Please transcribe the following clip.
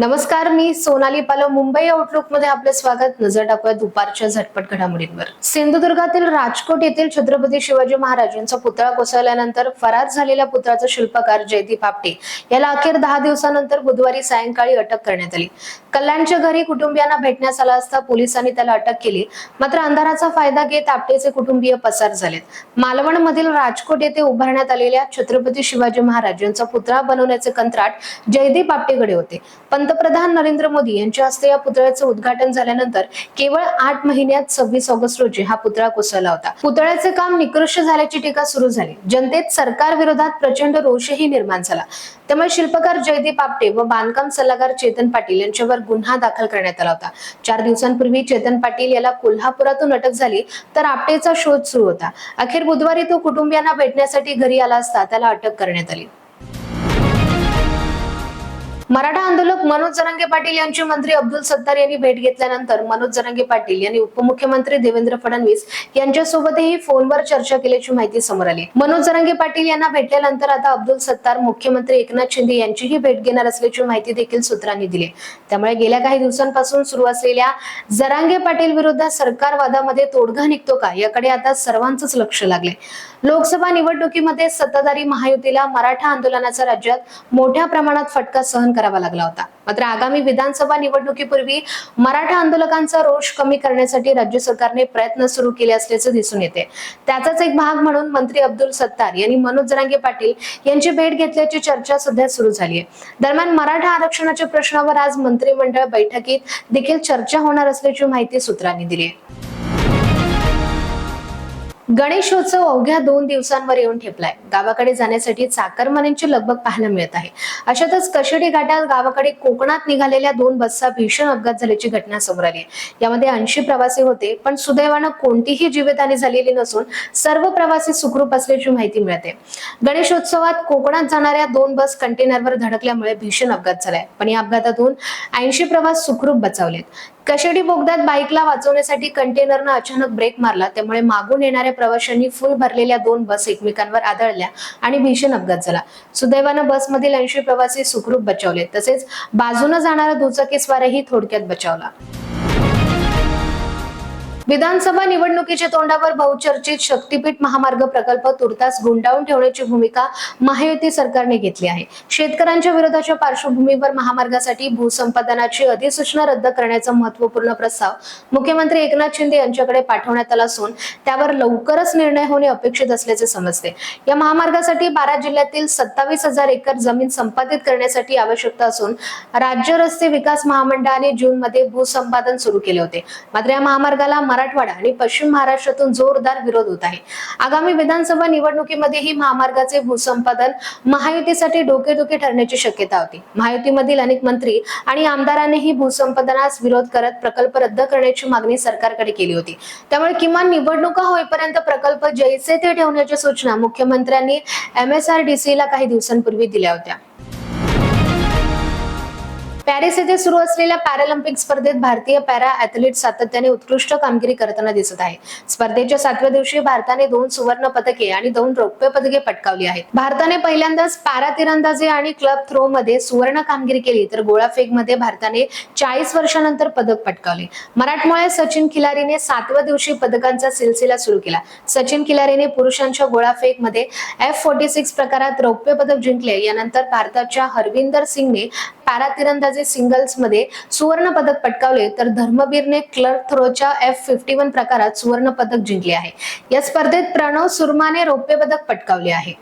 नमस्कार मी सोनाली पालव मुंबई आउटलुकमध्ये आपलं स्वागत. नजर टाकूया दुपारच्या झटपट घडामोडींवर. सिंधुदुर्गातील राजकोट येथील छत्रपती शिवाजी महाराज यांचा पुतळा कोसळल्यानंतर फरार झालेल्या पुतळाचा शिल्पकार जयदीप आपटे याला अखेर दहा दिवसानंतर बुधवारी सायंकाळी अटक करण्यात आली. कल्याणच्या घरी कुटुंबियांना भेटण्यास आला असता पोलिसांनी त्याला अटक केली. मात्र अंधाराचा फायदा घेत आपटेचे कुटुंबीय पसार झालेत. मालवण मधील राजकोट येथे उभारण्यात आलेल्या छत्रपती शिवाजी महाराज यांचा पुतळा बनवण्याचे कंत्राट जयदीप आपटेकडे होते. पण पंतप्रधान नरेंद्र मोदी यांच्या हस्ते या पुतळ्याचं उद्घाटन झाल्यानंतर केवळ आठ महिन्यात सव्वीस ऑगस्ट रोजी हा पुतळा कोसळला होता. पुतळ्याचे काम निकृष्ट झाल्याची टीका सुरू झाली. जनतेत सरकार विरोधात प्रचंड रोषही निर्माण झाला. त्यामुळे शिल्पकार जयदीप आपटे व बांधकाम सल्लागार चेतन पाटील यांच्यावर गुन्हा दाखल करण्यात आला होता. चार दिवसांपूर्वी चेतन पाटील याला कोल्हापुरातून अटक झाली तर आपटेचा शोध सुरू होता. अखेर बुधवारी तो कुटुंबियांना भेटण्यासाठी घरी आला असता त्याला अटक करण्यात आली. मराठा आंदोलक मनोज जरांगे पाटील यांची मंत्री अब्दुल सत्तार यांनी भेट घेतल्यानंतर मनोज जरांगे पाटील यांनी उपमुख्यमंत्री देवेंद्र फडणवीस यांच्यासोबतही फोनवर चर्चा केल्याची माहिती समोर आली. मनोज जरांगे पाटील यांना भेटल्यानंतर आता अब्दुल सत्तार मुख्यमंत्री एकनाथ शिंदे यांचीही भेट घेणार असल्याची माहिती देखील सूत्रांनी दिली. त्यामुळे गेल्या काही दिवसांपासून सुरू असलेल्या जरांगे पाटील विरुद्ध सरकार वादामध्ये तोडगा निघतो का? याकडे आता सर्वांचंच लक्ष लागले लोकसभा निवडणुकीमध्ये सत्ताधारी महायुतीला मराठा आंदोलनाचा राज्यात मोठ्या प्रमाणात फटका सहन करावा लागला होता. मात्र आगामी विधानसभा निवडणुकीपूर्वी मराठा आंदोलकांचा रोष कमी करण्यासाठी राज्य सरकारने प्रयत्न सुरू केले असल्याचं दिसून येते. त्याचाच एक भाग म्हणून मंत्री अब्दुल सत्तार यांनी मनोज जरांगे पाटील यांची भेट घेतल्याची चर्चा सध्या सुरू झाली आहे. दरम्यान मराठा आरक्षणाच्या प्रश्नावर आज मंत्रिमंडळ बैठकीत देखील चर्चा होणार असल्याची माहिती सूत्रांनी दिली आहे. गणेशोत्सव अवघ्या दोन दिवसांवर येऊन ठेपलाय. गावाकडे जाण्यासाठी चाकरमान्यांची लगबग पाहायला मिळत आहे. अशातच कशेडी घाटात गावाकडे कोकणात निघालेल्या दोन बसचा भीषण अपघात झाल्याची घटना समोर आली आहे. यामध्ये ऐंशी प्रवासी होते पण सुदैवानं कोणतीही जीवितहानी झालेली नसून सर्व प्रवासी सुखरूप असल्याची माहिती मिळते. गणेशोत्सवात कोकणात जाणाऱ्या दोन बस कंटेनरवर धडकल्यामुळे भीषण अपघात झालाय. पण या अपघातातून ऐंशी प्रवास सुखरूप बचावलेत. कशेडी बोगद्यात बाईकला वाचवण्यासाठी कंटेनरनं अचानक ब्रेक मारला. त्यामुळे मागून येणाऱ्या प्रवाशांनी फुल भरलेल्या दोन बस एकमेकांवर आदळल्या आणि भीषण अपघात झाला. सुदैवानं बसमधील ऐंशी प्रवासी सुखरूप बचावले. तसेच बाजूनं जाणारा दुचाकीस्वारही थोडक्यात बचावला. विधानसभा निवडणुकीच्या तोंडावर बहुचर्चित शक्तीपीठ महामार्ग प्रकल्प तुर्तास गुंडाळून ठेवण्याची भूमिका महायुती सरकारने घेतली आहे. शेतकऱ्यांच्या विरोधाच्या पार्श्वभूमीवर महामार्गासाठी भूसंपादनाची अधिसूचना रद्द करण्याचा महत्त्वपूर्ण प्रस्ताव मुख्यमंत्री एकनाथ शिंदे यांच्याकडे पाठवण्यात आला असून त्यावर लवकरच निर्णय होणे अपेक्षित असल्याचे समजते. या महामार्गासाठी बारा जिल्ह्यातील सत्तावीस हजार एकर जमीन संपादित करण्यासाठी आवश्यकता असून राज्य रस्ते विकास महामंडळाने जून मध्ये भूसंपादन सुरू केले होते. मात्र या महामार्गाला मराठवाडा आणि पश्चिम महाराष्ट्रातून जोरदार विरोध होत आहे. आगामी विधानसभा निवडणुकीमध्येही महामार्गाचे भूसंपादन महायुतीसाठी डोकेदुखी ठरण्याची शक्यता होती. महायुतीमधील अनेक मंत्री आणि आमदारांनीही भूसंपादनास विरोध करत प्रकल्प रद्द करण्याची मागणी सरकारकडे केली होती. त्यामुळे किमान निवडणुका होईपर्यंत प्रकल्प जैसे ते ठेवण्याच्या सूचना मुख्यमंत्र्यांनी एमएसआरडीसी ला काही दिवसांपूर्वी दिल्या होत्या. पॅरिस येथे सुरू असलेल्या पॅरालिम्पिक स्पर्धेत भारतीय पॅरा ऍथलीट सातत्याने उत्कृष्ट कामगिरी करताना दिसत आहे. स्पर्धेच्या सातव्या दिवशी भारताने दोन सुवर्ण पदके आणि दोन रौप्य पदके पटकावली आहेत. भारताने पहिल्यांदाच पॅरा तिरंदाजी आणि क्लब थ्रो मध्ये सुवर्ण कामगिरी केली तर गोळाफेकमध्ये भारताने चाळीस वर्षानंतर पदक पटकावले. मराठमोळ्या सचिन खिलारीने सातव्या दिवशी पदकांचा सिलसिला सुरू केला. सचिन खिलारीने पुरुषांच्या गोळाफेकमध्ये एफ फोर्टी सिक्स प्रकारात रौप्य पदक जिंकले. यानंतर भारताच्या हरविंदर सिंगने पॅरा तिरंदाजी सिंगल्समध्ये सुवर्ण पदक पटकावले तर धर्मवीरने क्लर्क थ्रोच्या एफ फिफ्टी वन प्रकारात सुवर्ण पदक जिंकले आहे. या स्पर्धेत प्रणव सुरमाने रौप्य पदक पटकावले आहे.